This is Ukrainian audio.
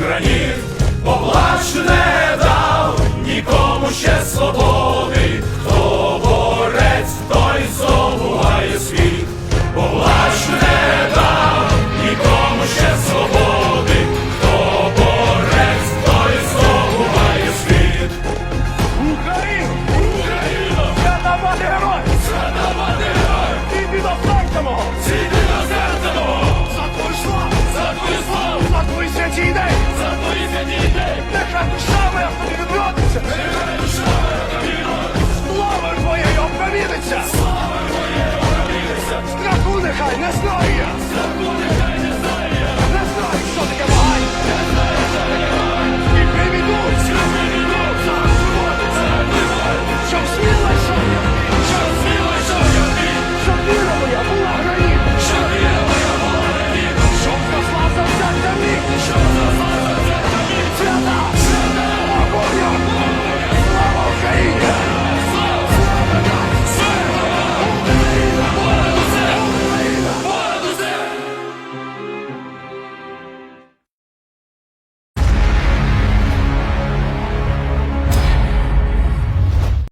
граніт, поплач не дав нікому ще свободу. That's not.